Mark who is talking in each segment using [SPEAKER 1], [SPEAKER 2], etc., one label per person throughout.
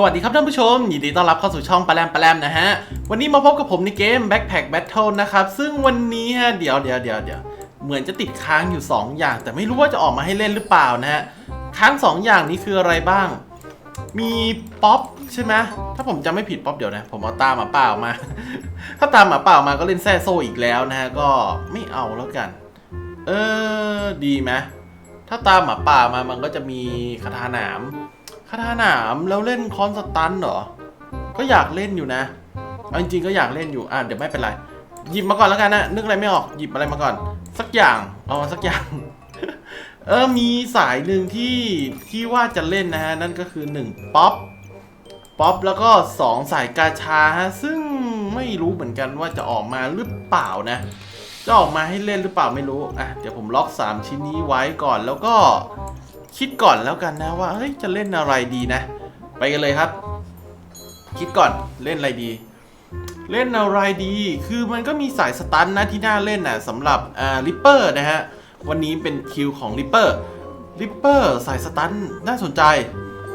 [SPEAKER 1] สวัสดีครับท่านผู้ชม ยินดีต้อนรับเข้าสู่ช่องปลาแรมปลาแรมนะฮะ วันนี้มาพบกับผมในเกม Backpack Battle นะครับ ซึ่งวันนี้ฮะเดี๋ยวเดี๋ยวเดี๋ยวเดี๋ยวเหมือนจะติดค้างอยู่ 2 อย่าง แต่ไม่รู้ว่าจะออกมาให้เล่นหรือเปล่านะฮะ ค้าง 2 อย่างนี้คืออะไรบ้าง มีป๊อปใช่ไหมถ้าผมจำไม่ผิดป๊อปเดี๋ยวนะ ผมเอาตามหมาป่ามา ถ้าตามหมาป่ามาก็เล่นแซ่โซอีกแล้วนะฮะ ก็ไม่เอาแล้วกัน เออดีไหมถ้าตามหมาป่ามามันก็จะมีคาถาหนาม คาถาหนามแล้วเล่นคอนสตันเหรอ ก็อยากเล่นอยู่นะเอาจริงๆก็อยากเล่นอยู่ อะเดี๋ยวไม่เป็นไร หยิบมาก่อนแล้วกันนะ นึกอะไรไม่ออก หยิบอะไรมาก่อน สักอย่าง เอามาสักอย่าง เออ มีสายหนึ่งที่ที่ว่าจะเล่นนะฮะ นั่นก็คือ1ป๊อป ป๊อปแล้วก็ 2 สายกาชาฮะ ซึ่งไม่รู้เหมือนกันว่าจะออกมาหรือเปล่านะ จะออกมาให้เล่นหรือเปล่าไม่รู้ อะ เดี๋ยวผมล็อก 3 ชิ้นนี้ไว้ก่อน แล้วก็ คิดก่อนแล้วกันนะว่าเฮ้ยจะเล่นอะไรดีนะ ไปกันเลยครับ คิดก่อนเล่นอะไรดี เล่นอะไรดี คือมันก็มีสายสตันนะที่น่าเล่นนะสำหรับอ่าริปเปอร์นะฮะวันนี้เป็นคิวของริปเปอร์ริปเปอร์สายสตันน่าสนใจ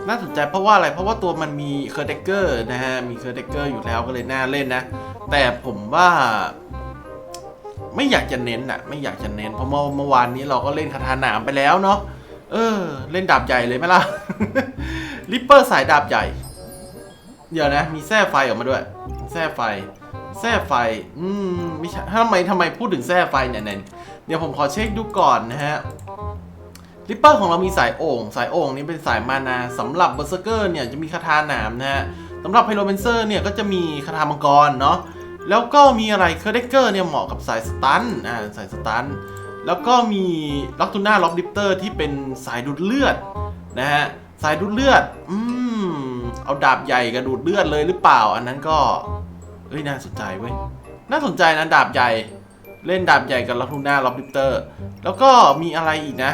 [SPEAKER 1] น่าสนใจเพราะว่าอะไรเพราะว่าตัวมันมีเคอร์เดเกอร์นะฮะมีเคอร์เดเกอร์อยู่แล้วก็เลยน่าเล่นนะ แต่ผมว่าไม่อยากจะเน้นอะไม่อยากจะเน้นเพราะเมื่อวานนี้เราก็เล่นคาถาหนามไปแล้วเนาะ เออ เล่นดาบใหญ่เลยไหมล่ะริปเปอร์สายดาบใหญ่ เดี๋ยวนะ มีแส้ไฟออกมาด้วย แส้ไฟ แส้ไฟ อืมไม่ใช่ทำไมทำไมพูดถึงแส้ไฟเนี่ยเนี่ยเดี๋ยวผมขอเช็คดูก่อนนะฮะริปเปอร์ของเรามีสายโอ่งสายโอ่งนี้เป็นสายมานาสำหรับเบอร์เซอร์เกอร์เนี่ยจะมีคาถาหนามนะฮะสำหรับไพโรเบนเซอร์เนี่ยก็จะมีคาถามังกรเนาะแล้วก็มีอะไรเคอร์เดเกอร์เนี่ยเหมาะกับสายสตันอ่าสายสตัน แล้วก็มีล็อกทูน่าล็อกดิปเตอร์ที่เป็นสายดูดเลือดนะฮะสายดูดเลือด อืม เอาดาบใหญ่กับดูดเลือดเลยหรือเปล่า อันนั้นก็เอ้ยน่าสนใจเว้ย น่าสนใจนะดาบใหญ่ เล่นดาบใหญ่กับล็อกทูน่าล็อกดิปเตอร์ แล้วก็มีอะไรอีกนะ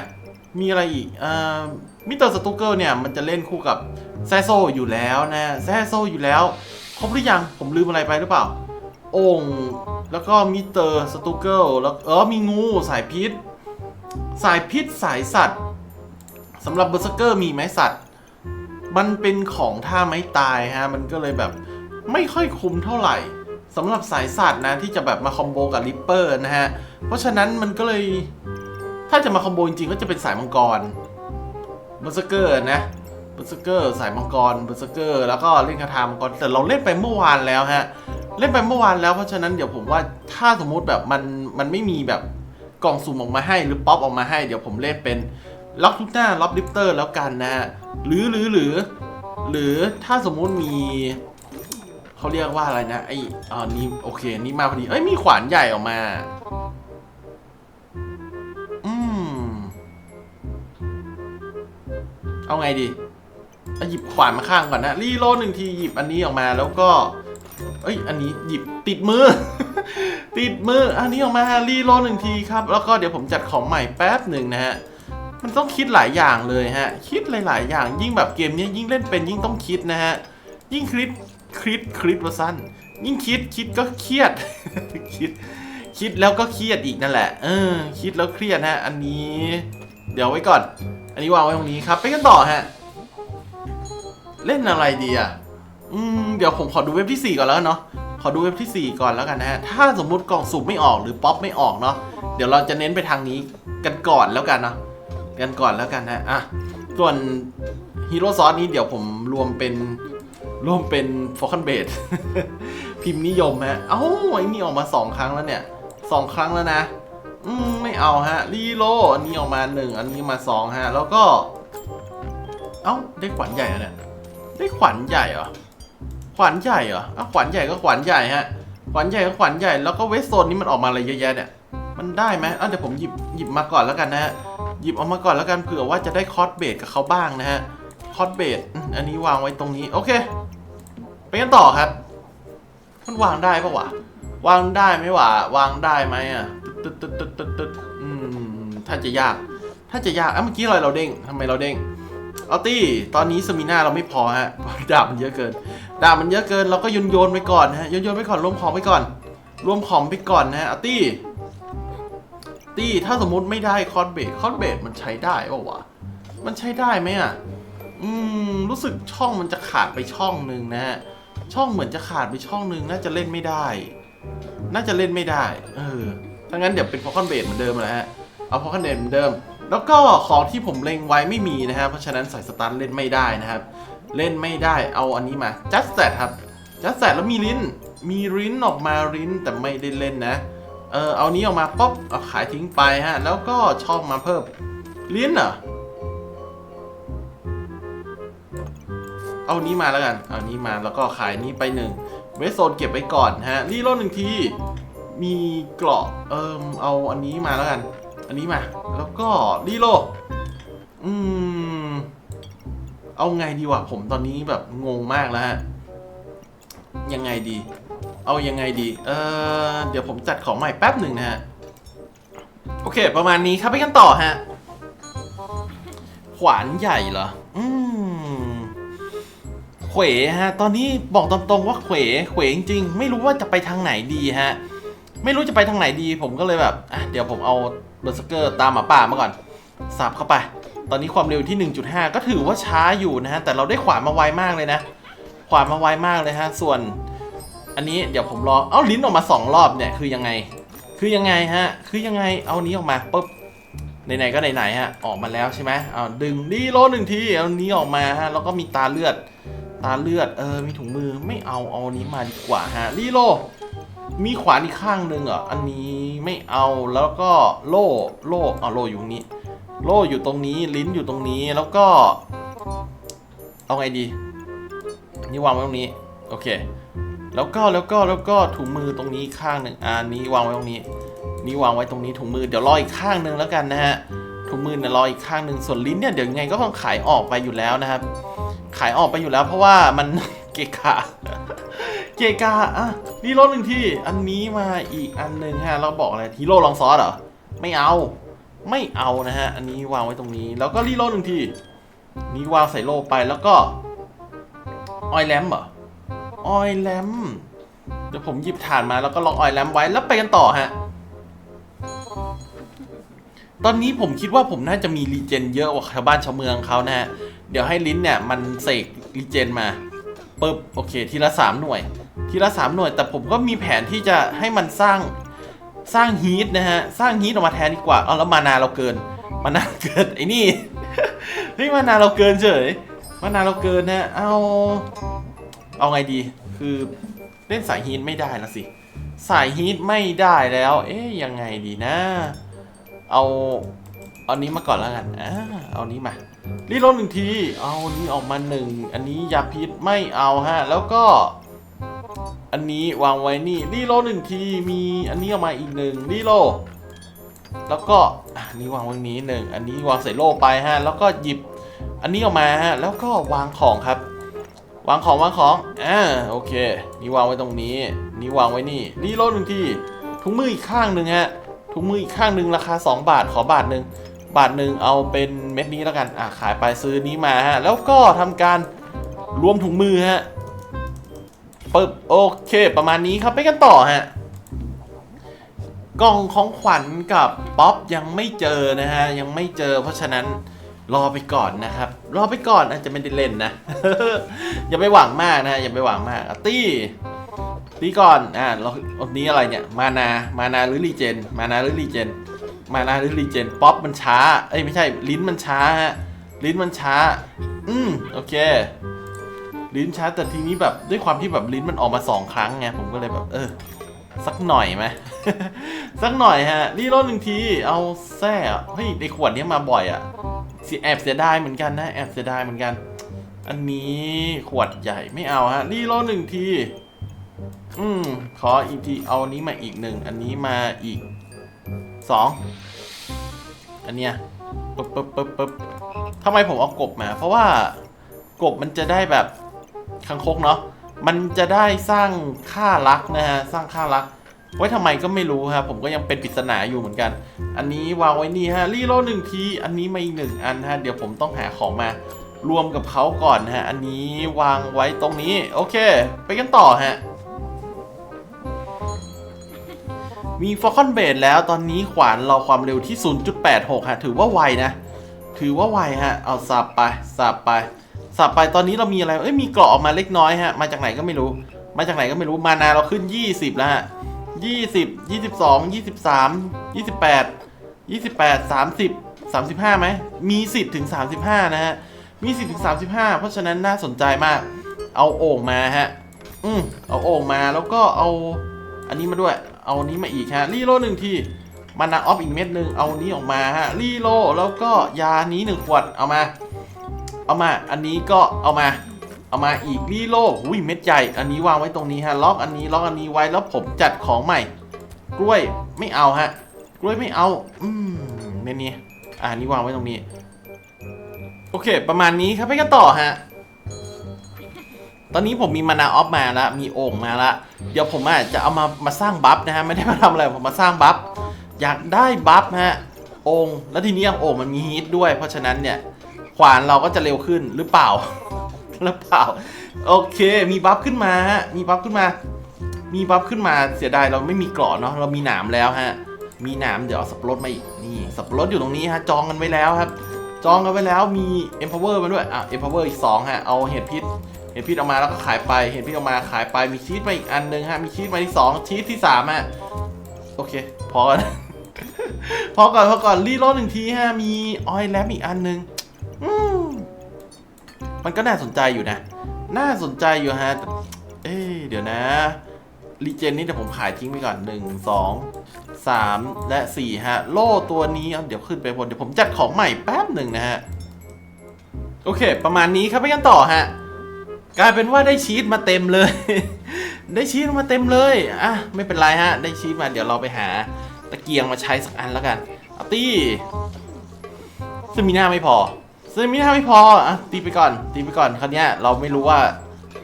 [SPEAKER 1] มีอะไรอีกอ่ามิเตอร์สตูเกิลเนี่ยมันจะเล่นคู่กับแซโซอยู่แล้วนะแซโซอยู่แล้ว ครบหรือยังผมลืมอะไรไปหรือเปล่า โอ่งแล้วก็มิสเตอร์สตูเกิลแล้วเออมีงูสายพิษ สายพิษสายสัตว์สำหรับเบอร์เซเกอร์มีไหมสัตว์ มันเป็นของท่าไม้ตายฮะ มันก็เลยแบบไม่ค่อยคุ้มเท่าไหร่สำหรับสายสัตว์นะที่จะแบบมาคอมโบกับริปเปอร์นะฮะ เพราะฉะนั้นมันก็เลย ถ้าจะมาคอมโบจริงๆก็จะเป็นสายมังกรเบอร์เซเกอร์นะ บอร์เซอร์เกอร์สายมังกรเบอร์เซอร์เกอร์ แล้วก็เล่นคาถามังกรแต่เราเล่นไปเมื่อวานแล้วฮะ เล่นไปเมื่อวานแล้วเพราะฉะนั้นเดี๋ยวผมว่าถ้าสมมุติแบบมันมันไม่มีแบบกล่องสุ่มออกมาให้หรือป๊อปออกมาให้เดี๋ยวผมเล่นเป็นล็อกทุกหน้าล็อกดิปเตอร์แล้วกันนะฮะหรือหรือหรือ หรือถ้าสมมุติมีเขาเรียกว่าอะไรนะไออ่านี่โอเคนี่มาพอดีเอ้ยมีขวานใหญ่ออกมาอืมเอาไงดี หยิบขวานมาข้างก่อนนะรีโลดหนึ่งทีหยิบอันนี้ออกมาแล้วก็ เอ้ยอันนี้หยิบติดมือ ติดมืออันนี้ออกมารีโลดหนึ่งทีครับ แล้วก็เดี๋ยวผมจัดของใหม่แป๊บหนึ่งนะฮะมันต้องคิดหลายอย่างเลยฮะ คิดหลาย ๆ อย่าง ยิ่งแบบเกมนี้ยิ่งเล่นเป็นยิ่งต้องคิดนะฮะ ยิ่งคิดคิดคิดว่าสั้น ยิ่งคิดคิดก็เครียด คิด คิดแล้วก็เครียดอีกนั่นแหละ เออ คิดแล้วเครียดฮะ อันนี้ เดี๋ยวไว้ก่อน อันนี้วางไว้ตรงนี้ครับ ไปกันต่อฮะ เล่นอะไรดีอะ อืม เดี๋ยวผมขอดูเว็บที่ 4 ก่อนแล้วเนาะ ขอดูเว็บที่ 4 ก่อนแล้วกันนะฮะ ถ้าสมมุติกล่องสุ่มไม่ออกหรือป๊อปไม่ออกเนาะ เดี๋ยวเราจะเน้นไปทางนี้กันก่อนแล้วกันเนาะ กันก่อนแล้วกันนะอะ ส่วนฮีโร่ซอสนี้เดี๋ยวผมรวมเป็นรวมเป็นฟอร์คันเบดพิมพ์นิยมฮะ เอ้าไอ้นี่ออกมา 2 ครั้งแล้วเนี่ยสองครั้งแล้วนะ อืม ไม่เอาฮะรีโลอันนี้ออกมา1อันนี้มา2ฮะ แล้วก็ เอ้า ได้ขวัญใหญ่แล้วเนี่ย ได้ขวัญใหญ่เหรอ ขวัญใหญ่เหรออะขวัญใหญ่ก็ขวัญใหญ่ฮะ ขวัญใหญ่ก็ขวัญใหญ่ แล้วก็เวสโซนนี้มันออกมาอะไรเยอะแยะเนี่ย มันได้ไหมอะเดี๋ยวผมหยิบหยิบมาก่อนแล้วกันนะฮะ หยิบออกมาก่อนแล้วกันเผื่อว่าจะได้คอสเบดกับเขาบ้างนะฮะ คอสเบดอันนี้วางไว้ตรงนี้ โอเค ไปกันต่อครับ มันวางได้ปะวะ วางได้ไหมวะ วางได้ไหมอะ ตึ๊ดตึ๊ดตึ๊ดตึ๊ดตึ๊ดอืม ถ้าจะยาก ถ้าจะยากอะเมื่อกี้อะไรเราเด้งทำไมเราเด้ง เอาตี้ตอนนี้สมิน่าเราไม่พอฮะดาบมันเยอะเกิน ดาบมันเยอะเกินเราก็โยนโยนไปก่อนฮะโยนโยนไปก่อนรวมของไปก่อน รวมของไปก่อนนะฮะเอาตี้ตี้ถ้าสมมุติไม่ได้คอนเบดคอนเบดมันใช้ได้ป่าวะมันใช้ได้ไหมอะอืมรู้สึกช่องมันจะขาดไปช่องหนึ่งนะฮะช่องเหมือนจะขาดไปช่องหนึ่งน่าจะเล่นไม่ได้ น่าจะเล่นไม่ได้ เออถ้างั้นเดี๋ยวเป็นพอคอนเบดเหมือนเดิมแหละฮะเอาพอคอนเบดเหมือนเดิม แล้วก็ของที่ผมเล็งไว้ไม่มีนะฮะเพราะฉะนั้นใส่สตาร์ทเล่นไม่ได้นะครับ เล่นไม่ได้เอาอันนี้มาจัดแซดครับจัดแซดแล้วมีลิ้น มีลิ้นออกมาลิ้นแต่ไม่ได้เล่นนะ เออเอานี้ออกมาป๊อปเอาขายทิ้งไปฮะ แล้วก็ช่องมาเพิ่ม ลิ้นเหรอเอานี้มาแล้วกัน เอานี้มาแล้วก็ขายนี้ไปหนึ่งเวสโซนเก็บไว้ก่อนฮะ รีโหลดหนึ่งที มีเกราะ เอิมเอาอันนี้มาแล้วกัน อันนี้มา แล้วก็รีโล อืม เอาไงดีวะ ผมตอนนี้แบบงงมากแล้วฮะ ยังไงดี เอายังไงดี เออเดี๋ยวผมจัดของใหม่แป๊บหนึ่งนะฮะ โอเค ประมาณนี้ครับไปกันต่อฮะ ขวานใหญ่เหรอ อืมเขวฮะ ตอนนี้บอกตรงๆว่าเขวเขวจริงๆ ไม่รู้ว่าจะไปทางไหนดีฮะ ไม่รู้จะไปทางไหนดี ผมก็เลยแบบอะเดี๋ยวผมเอา บอร์สเกอร์ตามหมาป่ามาก่อนสับเข้าไป ตอนนี้ความเร็วที่ 1.5 ก็ถือว่าช้าอยู่นะฮะ แต่เราได้ขวานมาไวมากเลยนะ ขวานมาไวมากเลยฮะ ส่วน อันนี้เดี๋ยวผมรอ เอ้าลิ้นออกมาสองรอบเนี่ยคือยังไง คือยังไงฮะ คือยังไง เอานี้ออกมาปุ๊บ ไหนๆก็ไหนๆฮะ ออกมาแล้วใช่ไหมเอาดึงดีโลหนึ่งที เอานี้ออกมาฮะ แล้วก็มีตาเลือด ตาเลือด เออ มีถุงมือ ไม่เอา เอาอันนี้มาดีกว่าฮะรีโล มีขวานอีกข้างหนึ่งเหรออันนี้ไม่เอาแล้วก็โล่โล่เอาโล่อยู่นี้ โล่อยู่ตรงนี้ลิ้นอยู่ตรงนี้แล้วก็ เอาไงดี นี่วางไว้ตรงนี้ โอเค แล้วก็แล้วก็แล้วก็ถุงมือตรงนี้ข้างหนึ่งอันนี้วางไว้ตรงนี้ นี่วางไว้ตรงนี้ถุงมือเดี๋ยวรออีกข้างหนึ่งแล้วกันนะฮะถุงมือเนี่ยรออีกข้างหนึ่งส่วนลิ้นเนี่ยเดี๋ยวยังไงก็ต้องขายออกไปอยู่แล้วนะครับ ขายออกไปอยู่แล้ว เพราะว่ามันเกะกะ เกกะอะนี่รถหนึ่งที่ อันนี้มาอีกอันหนึ่งฮะ เราบอกอะไรฮีโร่ลองซอสเหรอ ไม่เอา ไม่เอานะฮะ อันนี้วางไว้ตรงนี้ แล้วก็รีโหลดหนึ่งทีนี่วางใส่โลไปแล้วก็ออยแลมเหรอออยแลมเดี๋ยวผมหยิบถ่านมาแล้วก็ล็อกออยแลมไว้แล้วไปกันต่อฮะ ตอนนี้ผมคิดว่าผมน่าจะมีรีเจนเยอะกว่าชาวบ้านชาวเมืองเขานะฮะ เดี๋ยวให้ลิ้นเนี่ยมันเสกรีเจนมาปึ๊บโอเค ทีละสามหน่วย ทีละสามหน่วย แต่ผมก็มีแผนที่จะให้มันสร้างสร้างฮีทนะฮะ สร้างฮีทออกมาแทนดีกว่า เอาแล้วมานาเราเกิน มานาเกินไอ้นี่ เฮ้ยมานาเราเกินเฉย มานาเราเกินนะ เอา เอาไงดี คือเล่นสายฮีทไม่ได้ละสิ สายฮีทไม่ได้แล้ว เอ๊ยยังไงดีนะ เอาเอานี้มาก่อนแล้วกันอ่าเอานี้มารีโหลดหนึ่งที เอานี้ออกมาหนึ่ง อันนี้ยาพิษไม่เอาฮะ แล้วก็ อันนี้วางไว้นี่รีโลหนึ่งทีมีอันนี้ออกมาอีกหนึ่งรีโลแล้วก็อันนี้วางไว้นี้หนึ่งอันนี้วางใส่โล่ไปฮะแล้วก็หยิบอันนี้ออกมาฮะแล้วก็วางของครับ วางของวางของอ่าโอเค นี่วางไว้ตรงนี้ นี่วางไว้นี่รีโลหนึ่งทีถุงมืออีกข้างหนึ่งฮะถุงมืออีกข้างหนึ่งราคา 2 บาทขอบาทหนึ่งบาทหนึ่งเอาเป็นเม็ดนี้แล้วกันอะขายไปซื้อนี้มาฮะแล้วก็ทำการรวมถุงมือฮะ ปึ๊บโอเค ประมาณนี้ครับไปกันต่อฮะกล่องของขวัญกับป๊อปยังไม่เจอนะฮะ ยังไม่เจอ เพราะฉะนั้นรอไปก่อนนะครับ รอไปก่อนอาจจะไม่ได้เล่นนะ อย่าไปหวังมากนะ อย่าไปหวังมากตี้ตี้ก่อนอ่าเราอันนี้อะไรเนี่ย มานา มานาหรือรีเจน มานาหรือรีเจน มานาหรือรีเจน ป๊อปมันช้า เอ้ยไม่ใช่ ลิ้นมันช้าฮะ ลิ้นมันช้า อืมโอเค ลิ้นช้าแต่ทีนี้แบบด้วยความที่แบบลิ้นมันออกมาสองครั้งไงผมก็เลยแบบ เออ สักหน่อยไหมสักหน่อยฮะรีโหลดหนึ่งที เอาแซ่เฮ้ยในขวดเนี้ยมาบ่อยอะเสียแอบเสียดายเหมือนกันนะ แอบเสียดายเหมือนกัน อันนี้ขวดใหญ่ไม่เอาฮะรีโหลดหนึ่งที อืมขออีกทีเอานนี้มาอีกหนึ่งอันนี้มาอีกสองอันเนี้ยปึ๊บปึ๊บปึ๊บปึ๊บทำไมผมเอากบมา เพราะว่ากบมันจะได้แบบ คังคกเนาะมันจะได้สร้างค่ารักนะฮะสร้างค่ารัก ไว้ทำไมก็ไม่รู้ครับผมก็ยังเป็นปริศนาอยู่เหมือนกัน อันนี้วางไว้นี่ฮะรีโลหนึ่งทีอันนี้มาอีกหนึ่งอันฮะเดี๋ยวผมต้องหาของมารวมกับเขาก่อนฮะ อันนี้วางไว้ตรงนี้ โอเค ไปกันต่อฮะ มีฟอ l คอนเบ e แล้วตอนนี้ขวานเราความเร็วที่ 0.86 ฮะ ถือว่าไวนะ ถือว่าไวฮะ เอาสับไปสับไป สับไปตอนนี้เรามีอะไร เอ้ยมีเกราะออกมาเล็กน้อยฮะ มาจากไหนก็ไม่รู้ มาจากไหนก็ไม่รู้ มานาเราขึ้น 20 แล้วฮะ20 22 23 28 28 30 35ไหมมีสิทธิ์ถึง35นะฮะ มีสิทธิ์ถึง35เพราะฉะนั้นน่าสนใจมาก เอาโอ่งมาฮะ อืมเอาโอ่งมาแล้วก็เอา อันนี้มาด้วย เอาอันนี้มาอีกฮะรีโลหนึ่งทีมานาออฟอีกเม็ดหนึ่งเอาอันนี้ออกมาฮะรีโลแล้วก็ยานี้หนึ่งขวดเอามา เอามา อันนี้ก็เอามา เอามาอีกรีโลอุ้ยเม็ดใหญ่ อันนี้วางไว้ตรงนี้ฮะ ล็อกอันนี้ล็อกอันนี้ไว้แล้วผมจัดของใหม่ กล้วยไม่เอาฮะ กล้วยไม่เอา อืมเมนี้อ่านี้วางไว้ตรงนี้ โอเค ประมาณนี้ครับไปกันต่อฮะ ตอนนี้ผมมีมานาออฟมาแล้วมีโอ่งมาแล้วเดี๋ยวผมอาจจะเอามามาสร้างบัฟนะฮะ ไม่ได้มาทำอะไร ผมมาสร้างบัฟ อยากได้บัฟฮะ โอ่งแล้วทีนี้โอ่งมันมีฮีทด้วย เพราะฉะนั้นเนี่ย ขวานเราก็จะเร็วขึ้นหรือเปล่า หรือเปล่า โอเค มีบัฟขึ้นมาฮะมีบัฟขึ้นมา มีบัฟขึ้นมาเสียดายเราไม่มีเกราะเนาะเรามีหนามแล้วฮะ มีหนามเดี๋ยวเอาสับปะรดมาอีกนี่สับปะรดอยู่ตรงนี้ฮะจองกันไว้แล้วครับ จองกันไว้แล้วมี empower มาด้วยอะ empower อีก2ฮะเอาเห็ดพิษเห็ดพิษออกมาแล้วก็ขายไปเห็ดพิษออกมาขายไปมีชีสมาอีกอันหนึ่งฮะมีชีสมาที่2ชีสที่3ฮะโอเคพอกันพอก่อนพอก่อนรีโหลดหนึ่งทีฮะมีออยแลมอีกอันหนึ่ง มมันก็น่าสนใจอยู่นะ น่าสนใจอยู่ฮะ เอ๊ะเดี๋ยวนะรีเจนนี่เดี๋ยวผมขายทิ้งไปก่อน1 2 3และ4ฮะ โล่ตัวนี้เดี๋ยวขึ้นไปบน เดี๋ยวผมจัดของใหม่แป๊บหนึ่งนะฮะ โอเค ประมาณนี้ครับไปกันต่อฮะ กลายเป็นว่าได้ชีสมาเต็มเลย ได้ชีสมาเต็มเลย อะ ไม่เป็นไรฮะ ได้ชีสมาเดี๋ยวเราไปหาตะเกียงมาใช้สักอันแล้วกันเอาตีซึ่งมีหน้าไม่พอ ซึ่งมีหน้าไม่พออะตีไปก่อน ตีไปก่อนคราวเนี้ยเราไม่รู้ว่า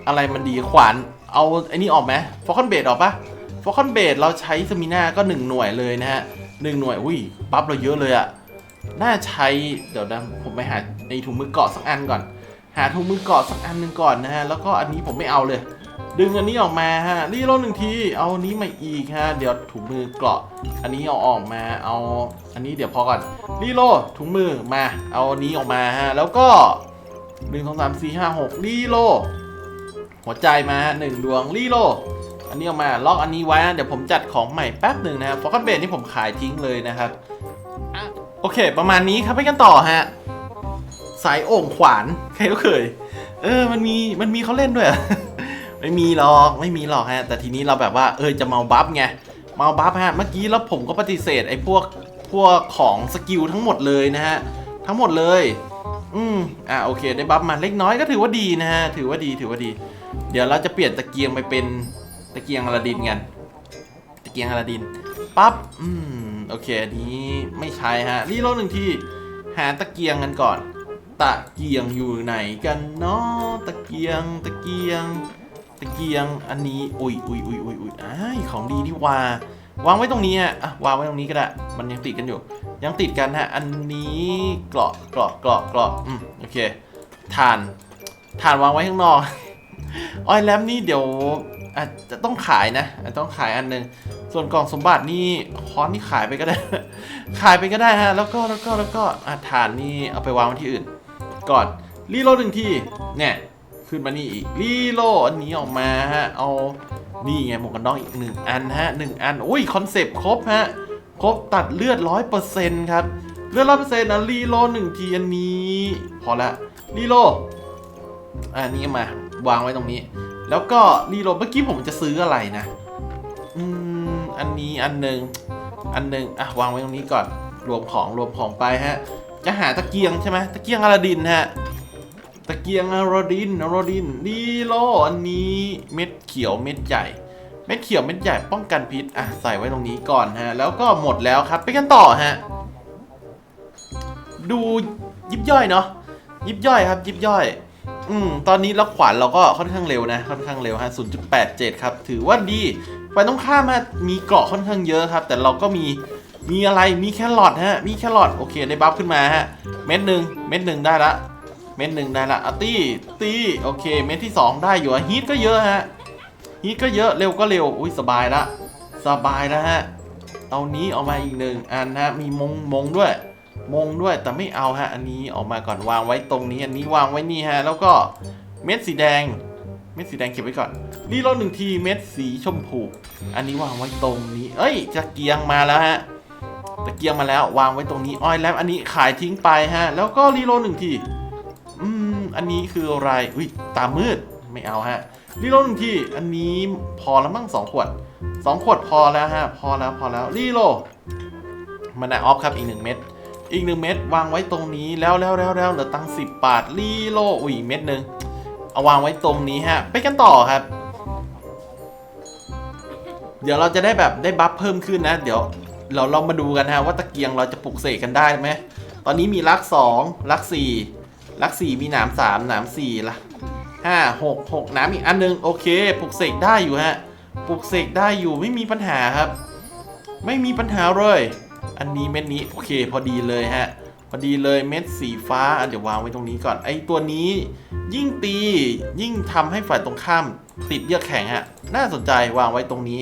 [SPEAKER 1] อะไรมันดีขวาน เอาไอ้นี่ออกไหมฟอคอนเบดออกปะฟอคอนเบดเราใช้สมิน่าก็หนึ่งหน่วยเลยนะฮะหนึ่งหน่วยอุ้ยปั๊บเราเยอะเลยอะน่าใช้เดี๋ยวนะผมไปหาไอ้ถุงมือเกาะสักอันก่อน หาถุงมือเกาะสักอันหนึ่งก่อนนะฮะแล้วก็อันนี้ผมไม่เอาเลย ดึงอันนี้ออกมาฮะรีโหลดหนึ่งที เอาอันนี้มาอีกฮะ เดี๋ยวถุงมือเกราะ อันนี้เอาออกมา เอาอันนี้เดี๋ยวพอก่อนรีโหลดถุงมือมา เอาอันนี้ออกมาฮะ แล้วก็หนึ่งสองสามสี่ห้าหกรีโหลดหัวใจมาหนึ่งดวงรีโหลดอันนี้ออกมาล็อกอันนี้ไว้นะเดี๋ยวผมจัดของใหม่แป๊บหนึ่งนะครับฟอคอนเบดนี่ผมขายทิ้งเลยนะครับโอเค ประมาณนี้ครับไปกันต่อฮะสายโอ่งขวานใครก็เคย เออมันมีมันมีเขาเล่นด้วยเหรอ ไม่มีหรอกไม่มีหรอกฮะ แต่ทีนี้เราแบบว่าเออจะเมาบัฟไงเมาบัฟฮะเมื่อกี้แล้วผมก็ปฏิเสธไอ้พวกพวกของสกิลทั้งหมดเลยนะฮะทั้งหมดเลย อืมอะโอเค ได้บัฟมาเล็กน้อยก็ถือว่าดีนะฮะถือว่าดีถือว่าดี เดี๋ยวเราจะเปลี่ยนตะเกียงไปเป็นตะเกียงอลาดินกันตะเกียงอลาดินปั๊บอืมโอเคอันนี้ไม่ใช้ฮะรีโหลดหนึ่งทีหาตะเกียงกันก่อน ตะเกียงอยู่ไหนกันเนาะตะเกียงตะเกียง ตะเกียงอันนี้อุ้ยอุ้ยอุ้ยอุ้ยอุ้ยอ้ายของดีนี่วาวางไว้ตรงนี้ฮะอะวางไว้ตรงนี้ก็ได้ มันยังติดกันอยู่ ยังติดกันฮะ อันนี้เกราะเกราะเกราะเกราะอืมโอเคฐานฐานวางไว้ข้างนอกออยแลมนี่เดี๋ยวอาจจะต้องขายนะอาจะต้องขายอันหนึ่งส่วนกล่องสมบัตินี่คอนนี่ขายไปก็ได้ ขายไปก็ได้ฮะ แล้วก็แล้วก็แล้วก็อะฐานนี่เอาไปวางไว้ที่อื่น ก่อนรีโหลดหนึ่งทีเนี่ย ขึ้นมานี่อีกรีโลอันนี้ออกมาฮะเอานี่ไงหมวกกันน็อกอีกหนึ่งอันฮะหนึ่งอันอุ้ยคอนเซปต์ครบฮะครบตัดเลือดร้อยเปอร์เซ็นต์ครับเลือดร้อยเปอร์เซ็นต์นะรีโลหนึ่งทีอันนี้พอละรีโลอันนี้มาวางไว้ตรงนี้ แล้วก็รีโลเมื่อกี้ผมจะซื้ออะไรนะอืมอันนี้อันหนึ่งอันหนึ่งอะวางไว้ตรงนี้ก่อนรวมของรวมของไปฮะจะหาตะเกียงใช่ไหมตะเกียงอลาดินฮะ ตะเกียงอลาดินอลาดินดีโลอันนี้เม็ดเขียวเม็ดใหญ่ เม็ดเขียวเม็ดใหญ่ป้องกันพิษอะใส่ไว้ตรงนี้ก่อนฮะ แล้วก็หมดแล้วครับไปกันต่อฮะ ดูยิบย่อยเนาะยิบย่อยครับยิบย่อย อืมตอนนี้แล้วขวานเราก็ค่อนข้างเร็วนะ ค่อนข้างเร็วฮะ0.87 ครับ ถือว่าดีไปต้องข้ามฮะมีเกราะค่อนข้างเยอะครับ แต่เราก็มีมีอะไรมีแครอทฮะ มีแครอทโอเคได้บัฟขึ้นมาฮะ เม็ดหนึ่งเม็ดหนึ่งได้ละ เม็ดหนึ่งได้ละอตี้ตี้โอเค เม็ดที่สองได้อยู่ฮีทก็เยอะฮะฮีทก็เยอะเร็วก็เร็วอุ้ยสบายละสบายแล้วฮะเอานี้ออกมาอีกหนึ่งอันฮะมีมงมงด้วย มงด้วยแต่ไม่เอาฮะอันนี้ออกมาก่อนวางไว้ตรงนี้ อันนี้วางไว้นี่ฮะแล้วก็เม็ดสีแดง เม็ดสีแดงเก็บไว้ก่อนรีโหลดหนึ่งทีเม็ดสีชมพู อันนี้วางไว้ตรงนี้ เอ้ยจะเกียงมาแล้วฮะตะเกียงมาแล้ววางไว้ตรงนี้อ้อยแล้วอันนี้ขายทิ้งไปฮะ แล้วก็รีโหลดหนึ่งที อันนี้คืออะไร อุ้ยตามืด ไม่เอาฮะรีโหลดหนึ่งที อันนี้พอแล้วมั้งสองขวดสองขวดพอแล้วฮะ พอแล้วพอแล้วรีโหลดมันออฟครับอีกหนึ่งเม็ด อีกหนึ่งเม็ดวางไว้ตรงนี้แล้วแล้วแล้วแล้วเหลือตังสิบบาทรีโหลดอุ้ยเม็ดหนึ่งเอาวางไว้ตรงนี้ฮะ ไปกันต่อครับ เดี๋ยวเราจะได้แบบได้บัฟเพิ่มขึ้นนะ เดี๋ยวเราเรามาดูกันฮะว่าตะเกียงเราจะปลุกเสกกันได้ไหมตอนนี้มีลักสองลักสี่ ลักสี่มีหนามสามหนามสี่ละห้าหกหกหนามอีกอันหนึง โอเคปลุกเสกได้อยู่ฮะปลุกเสกได้อยู่ไม่มีปัญหาครับ ไม่มีปัญหาเลย อันนี้เม็ดนี้โอเคพอดีเลยฮะ พอดีเลยเม็ดสีฟ้าอะเดี๋ยววางไว้ตรงนี้ก่อนไอตัวนี้ยิ่งตียิ่งทำให้ฝ่ายตรงข้ามติดเยือกแข็งฮะน่าสนใจวางไว้ตรงนี้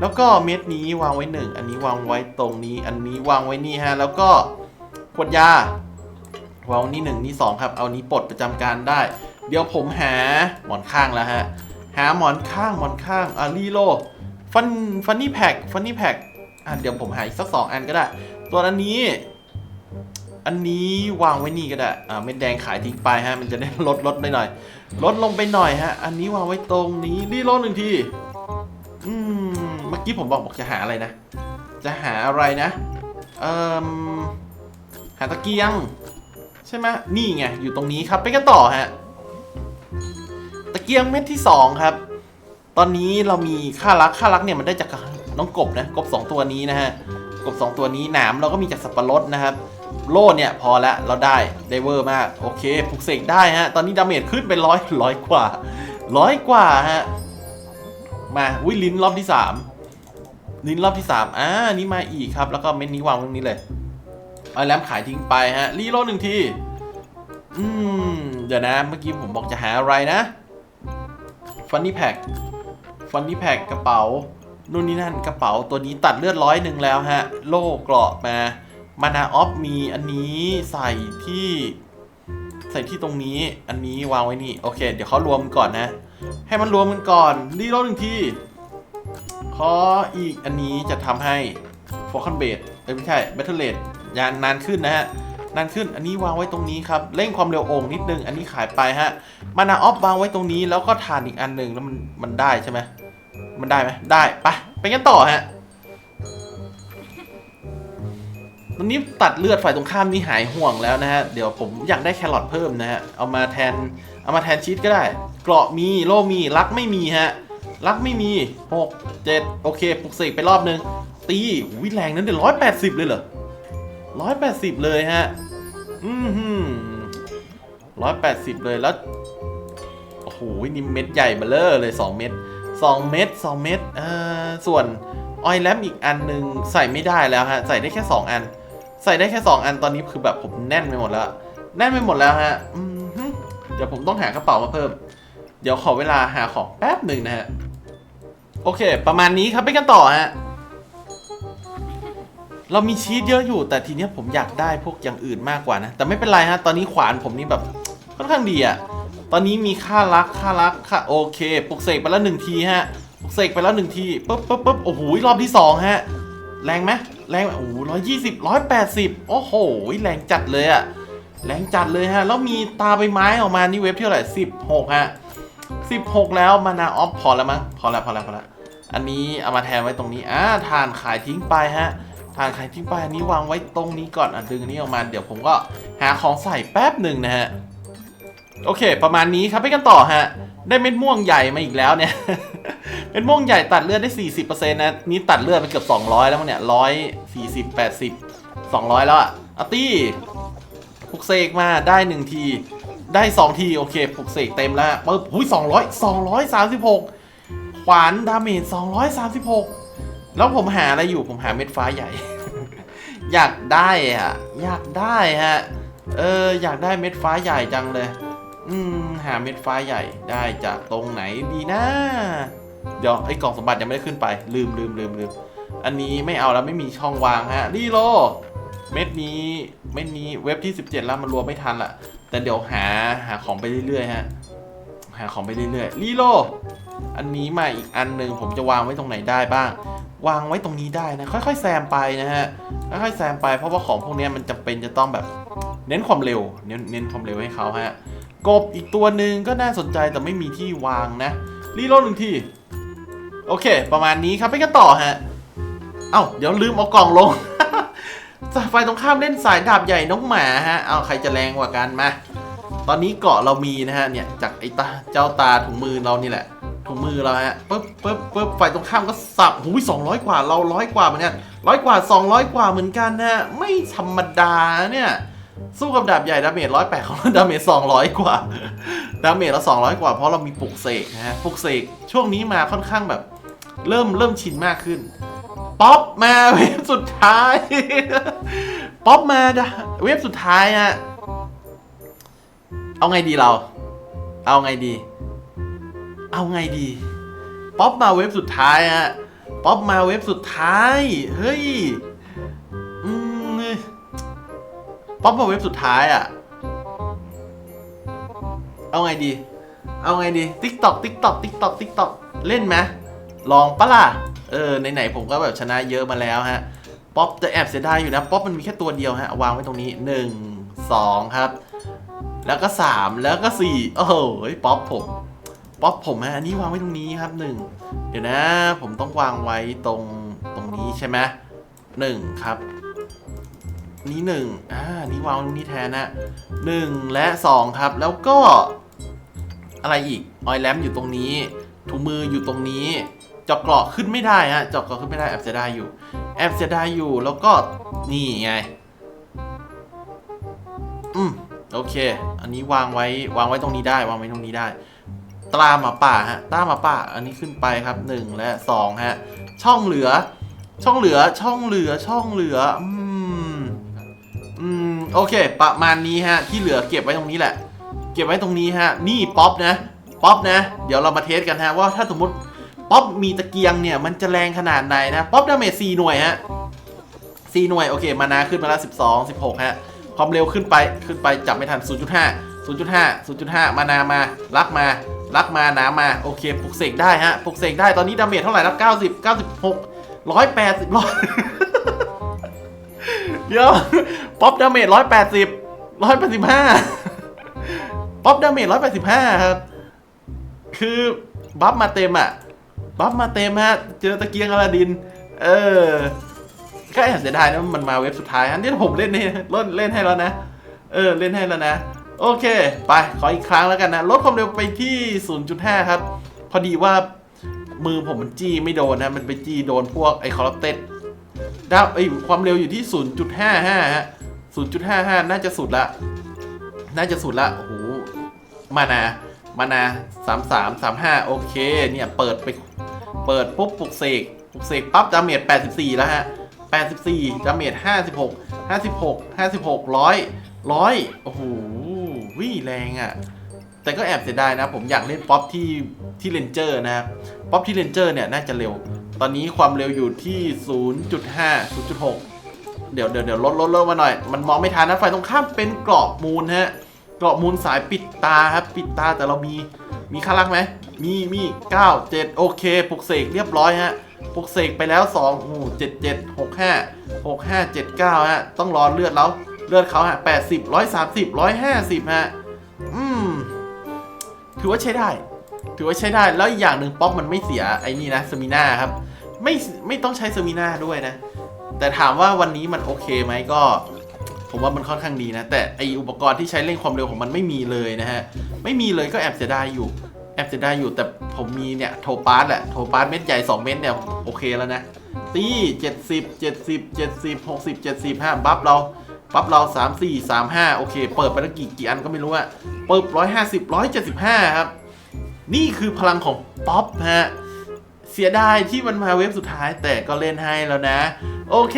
[SPEAKER 1] แล้วก็เม็ดนี้วางไว้หนึ่งอันนี้วางไว้ตรงนี้ อันนี้วางไว้นี่ฮะแล้วก็ขวดยา วางไว้นี่หนึ่งนี่สองครับ เอานี้ปลดประจำการได้ เดี๋ยวผมหาหมอนข้างแล้วฮะ หาหมอนข้างหมอนข้างอะรีโลฟันฟันนี่แพ็กฟันนี่แพ็กอะเดี๋ยวผมหาอีกสักสองอันก็ได้ ตัวอันนี้ อันนี้วางไว้นี่ก็ได้ อ่าเม็ดแดงขายทิ้งไปฮะ มันจะได้ลดลดไปหน่อย ลดลงไปหน่อยฮะ อันนี้วางไว้ตรงนี้รีโลหนึ่งที อืม เมื่อกี้ผมบอกบอกจะหาอะไรนะ จะหาอะไรนะ เอ่อ หาตะเกียง ช่ไหมนี่ไง อยู่ตรงนี้ครับ ไปกันต่อฮะ ตะเกียงเม็ดที่สองครับ ตอนนี้เรามีค่ารักค่ารักเนี่ยมันได้จากน้องกบนะ กบสองตัวนี้นะฮะ กบสองตัวนี้หนามเราก็มีจากสับปะรดนะครับ โล่เนี่ยพอละเราได้ไดเวอร์มาก โอเคปลุกเสกได้ฮะ ตอนนี้ดาเมจขึ้นเป็นร้อยร้อยกว่าร้อยกว่าฮะ มาวิลิ้นรอบที่สามลิ้นรอบที่สามอ่านี่มาอีกครับ แล้วก็เม็ดนี้วางตรงนี้เลย เอาแลมขายทิ้งไปฮะรีโหลดหนึ่งที อืม เดี๋ยวนะ เมื่อกี้ผมบอกจะหาอะไรนะ ฟันนี่แพ็กฟันนี่แพ็กกระเป๋า นู่นนี่นั่นกระเป๋าตัวนี้ตัดเลือดร้อยหนึ่งแล้วฮะ โล่เกราะมามานาออฟมีอันนี้ใส่ที่ใส่ที่ตรงนี้ อันนี้วางไว้นี่ โอเค เดี๋ยวเขารวมก่อนนะ ให้มันรวมกันก่อน รีโหลดหนึ่งทีขออีกอันนี้จะทำให้โฟคันเบดเอ้ไม่ใช่แบตเทอร์เลด ยานนานขึ้นนะฮะนานขึ้นอันนี้วางไว้ตรงนี้ครับเร่งความเร็วโอ่งนิดนึง อันนี้ขายไปฮะมานาออฟวางไว้ตรงนี้แล้วก็ทานอีกอันหนึ่งแล้วมันมันได้ใช่ไหมมันได้ไหมได้ไปไปกันต่อฮะตอนนี้ตัดเลือดฝ่ายตรงข้ามนี่หายห่วงแล้วนะฮะ เดี๋ยวผมอยากได้แครอทเพิ่มนะฮะ เอามาแทน เอามาแทนชีสก็ได้ เกราะมี โล่มีลักไม่มีฮะลักไม่มีหกเจ็ดโอเค ปลุกเสกไปรอบนึง ตีวิแรงนั้นเดี๋ยวร้อยแปดสิบเลยเหรอ ร้อยแปดสิบเลยฮะ อืมฮึร้อยแปดสิบเลยแล้ว โอ้โห นี่เม็ดใหญ่เบลเลอร์เลยสองเม็ดสองเม็ดสองเม็ดเอ่อส่วนออยแลมอีกอันหนึ่งใส่ไม่ได้แล้วฮะ ใส่ได้แค่สองอัน ใส่ได้แค่2อันตอนนี้คือแบบผมแน่นไปหมดแล้ว แน่นไปหมดแล้วฮะ อืมเดี๋ยวผมต้องหากระเป๋ามาเพิ่ม เดี๋ยวขอเวลาหาของแป๊บหนึ่งนะฮะ โอเค ประมาณนี้ครับไปกันต่อฮะ เรามีชีสเยอะอยู่ แต่ทีเนี้ยผมอยากได้พวกอย่างอื่นมากกว่านะ แต่ไม่เป็นไรฮะ ตอนนี้ขวานผมนี่แบบค่อนข้างดีอะตอนนี้มีค่ารักค่ารักค่าโอเคปลุกเสกไปแล้วหนึ่งทีฮะปลุกเสกไปแล้วหนึ่งทีปุ๊บปุ๊บปุ๊บโอ้โหรอบที่สองฮะ แรงไหมแรงโอ้โหร้อยยี่สิบร้อยแปดสิบโอ้โหแรงจัดเลยอะแรงจัดเลยฮะ แล้วมีตาใบไม้ออกมานี่เว็บเท่าไหร่สิบหกฮะสิบหกแล้วมานาออฟพอแล้วมั้งพอแล้วพอแล้วพอแล้วอันนี้เอามาแทนไว้ตรงนี้อ่าทานขายทิ้งไปฮะ ทานขายทิ้งไปอันนี้วางไว้ตรงนี้ก่อนอะดึงอันนี้ออกมา เดี๋ยวผมก็หาของใส่แป๊บหนึ่งนะฮะ โอเค ประมาณนี้ครับไปกันต่อฮะ ได้เม็ดม่วงใหญ่มาอีกแล้วเนี่ย เม็ดม่วงใหญ่ตัดเลือดได้ 40%นะ นี่ตัดเลือดไปเกือบ 200 แล้วมั้งเนี่ย140 80 200แล้วอะอาร์ตี้ปลุกเสกมาได้1ที ได้2ทีโอเคปลุกเสกเต็มแล้วปึ๊บหุ้ย200 236ขวานดาเมจ236 แล้วผมหาอะไรอยู่ผมหาเม็ดฟ้าใหญ่ อยากได้อะอยากได้ฮะ เอออยากได้เม็ดฟ้าใหญ่จังเลย อืมหาเม็ดฟ้าใหญ่ได้จากตรงไหนดีนะ เดี๋ยวไอ้กล่องสมบัติยังไม่ได้ขึ้นไป ลืมลืมลืมลืมอันนี้ไม่เอาแล้วไม่มีช่องวางฮะรีโลเม็ดนี้เม็ดนี้เว็บที่ 17 แล้วมันรวมไม่ทันละแต่เดี๋ยวหาหาของไปเรื่อยๆฮะหาของไปเรื่อยๆรีโล อันนี้มาอีกอันหนึ่งผมจะวางไว้ตรงไหนได้บ้าง วางไว้ตรงนี้ได้นะ ค่อยๆแซมไปนะฮะค่อยๆแซมไปเพราะว่าของพวกนี้มันจำเป็นจะต้องแบบเน้นความเร็ว เน้นเน้นความเร็วให้เขาฮะกบอีกตัวหนึ่งก็น่าสนใจแต่ไม่มีที่วางนะรีโลหนึ่งทีโอเค ประมาณนี้ครับไปกันต่อฮะเอ้าเดี๋ยวลืมเอากล่องลงสายไฟตรงข้ามเล่นสายดาบใหญ่น้องหมาฮะเอาใครจะแรงกว่ากันมาตอนนี้เกาะเรามีนะฮะเนี่ยจากไอ้ตาเจ้าตาถุงมือเรานี่แหละ ถุงมือเราฮะปึ๊บปึ๊บปึ๊บไฟตรงข้ามก็สับหูยสองร้อยกว่าเราร้อยกว่าเหมือนกันร้อยกว่าสองร้อยกว่าเหมือนกันนะฮะไม่ธรรมดาเนี่ย สู้กับดาบใหญ่ดาเมจร้อยแปดของเราดาเมจสองร้อยกว่าดาเมจเราสองร้อยกว่าเพราะเรามีปลุกเสกนะฮะปลุกเสกช่วงนี้มาค่อนข้างแบบ เริ่มเริ่มชินมากขึ้นป๊อปมาเวฟสุดท้ายป๊อปมาดเวฟสุดท้ายอะเอาไงดีเรา เอาไงดี เอาไงดี ป๊อปมาเวฟสุดท้ายอะป๊อปมาเวฟสุดท้าย เฮ้ยอืมป๊อปมาเวฟสุดท้ายอะเอาไงดี เอาไงดีติ๊กตอกติ๊กตอกติ๊กตอกติ๊กตอกเล่นไหมลองปะล่ะ เออไหนๆผมก็แบบชนะเยอะมาแล้วฮะ ป๊อปจะแอบเสียดายอยู่นะ ป๊อปมันมีแค่ตัวเดียวฮะ วางไว้ตรงนี้ 1 2 ครับ แล้วก็ 3 แล้วก็ 4 โอ้โหป๊อปผม ป๊อปผมฮะอันนี้วางไว้ตรงนี้ครับ1เดี๋ยวนะ ผมต้องวางไว้ตรงตรงนี้ใช่ไหมหนึ่งครับ นี้หนึ่งอ่านี่วางตรงนี้แทนนะหนึ่งและสองครับ แล้วก็อะไรอีกออยแลมอยู่ตรงนี้ถุงมืออยู่ตรงนี้จาะเกราะขึ้นไม่ได้ฮะจาะเกราะขึ้นไม่ได้แอบเสียดายอยู่ แอบเสียดายอยู่แล้วก็นี่ไง อืมโอเค อันนี้วางไว้วางไว้ตรงนี้ได้ วางไว้ตรงนี้ได้ ตราหมาป่าฮะตราหมาป่า อันนี้ขึ้นไปครับหนึ่งและสองฮะช่องเหลือ ช่องเหลือช่องเหลือช่องเหลืออืมอืมโอเค ประมาณนี้ฮะ ที่เหลือเก็บไว้ตรงนี้แหละ เก็บไว้ตรงนี้ฮะ นี่ป๊อปนะป๊อปนะ เดี๋ยวเรามาเทสกันฮะว่าถ้าสมมติป๊อปมีตะเกียงเนี่ยมันจะแรงขนาดไหนนะป๊อปดาเมจ4หน่วยฮะ4หน่วยโอเค มานาขึ้นมาแล้ว12 16ฮะความเร็วขึ้นไปขึ้นไปจับไม่ทัน 0.5 0.5 0.5 มานามา รักมา รักมาน้ำมาโอเคปลุกเสกได้ฮะปลุกเสกได้ตอนนี้ดาเมจเท่าไหร่แล้ว90 96 180 100เดี๋ยวป๊อปดาเมจ180 185ป๊อปดาเมจ185 ครับ คือบัฟมาเต็มอะบัฟมาเต็มฮะ เจอตะเกียงอลาดิน เออก็แอบเสียดายนะมันมาเว็บสุดท้ายอันนี้ผมเล่นให้เล่นเล่นให้แล้วนะ เออ เล่นให้แล้วนะ โอเค ไป ขออีกครั้งแล้วกันนะ ลดความเร็วไปที่ 0.5 ครับ พอดีว่ามือผมมันจี้ไม่โดนนะ มันไปจี้โดนพวกไอ้คอร์รัปเต็ดดาวไอ้ความเร็วอยู่ที่ 0.55 ฮะ 0.55 น่าจะสุดละ น่าจะสุดละ โอ้โห มานา มานาสามสามสามห้าโอเค เนี่ย เปิดไป เปิดปุ๊บปลุกเสกปลุกเสกปั๊บดาเมจแปดสิบสี่แล้วฮะแปดสิบสี่ดาเมจห้าสิบหกห้าสิบหกห้าสิบหกร้อยร้อยโอ้โห วิแรงอะ่ะ แต่ก็แอบเสียดายนะ ผมอยากเล่นป๊อปที่ที่เลนเจอร์นะครับป๊อปที่เลนเจอร์เนี่ยน่าจะเร็ว ตอนนี้ความเร็วอยู่ที่ 0.5 0.6 เดี๋ยวเดี๋ยวเดี๋ยวลดลดลดมาหน่อย มันมองไม่ทันนะไฟตรงข้ามเป็นกราะมูลฮะกราะมูลสายปิดตาครับปิดตาแต่เรามีมีค่ารักไหมมีมีเก้าเจ็ดโอเคปลุกเสกเรียบร้อยฮะปลุกเสกไปแล้วสองโอ้เจ็ดเจ็ดหกห้าหกห้าเจ็ดเก้าฮะต้องรอเลือดแล้ว เลือดเขาฮะแปดสิบร้อยสามสิบร้อยห้าสิบฮะ อืม ถือว่าใช้ได้ ถือว่าใช้ได้ แล้วอีกอย่างหนึ่งป๊อกมันไม่เสียไอ้นี่นะสมิน่าครับ ไม่ไม่ต้องใช้สมิน่าด้วยนะ แต่ถามว่าวันนี้มันโอเคไหมก็ ผมว่ามันค่อนข้างดีนะ แต่ไออุปกรณ์ที่ใช้เร่งความเร็วของมันไม่มีเลยนะฮะ ไม่มีเลยก็แอบเสียดายอยู่ แอบเสียดายอยู่ แต่ผมมีเนี่ยโทปาร์ตแหละ โทปาร์ตเม็ดใหญ่ 2 เม็ดเนี่ยโอเคแล้วนะตี70 70 70 60 70 5บัฟเราบัฟเรา ปั๊บเรา 3 4 3 5 โอเค เปิดไปแล้วกี่กี่อันก็ไม่รู้อะเปิด150 175ครับ นี่คือพลังของป๊อปฮะ เสียดายที่มันมาเว็บสุดท้ายแต่ก็เล่นให้แล้วนะ โอเค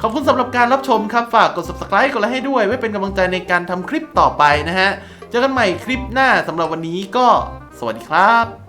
[SPEAKER 1] ขอบคุณสำหรับการรับชมครับ ฝากกด subscribe กดไลค์ให้ด้วย ไว้เป็นกำลังใจในการทำคลิปต่อไปนะฮะ เจอกันใหม่คลิปหน้าสำหรับวันนี้ก็สวัสดีครับ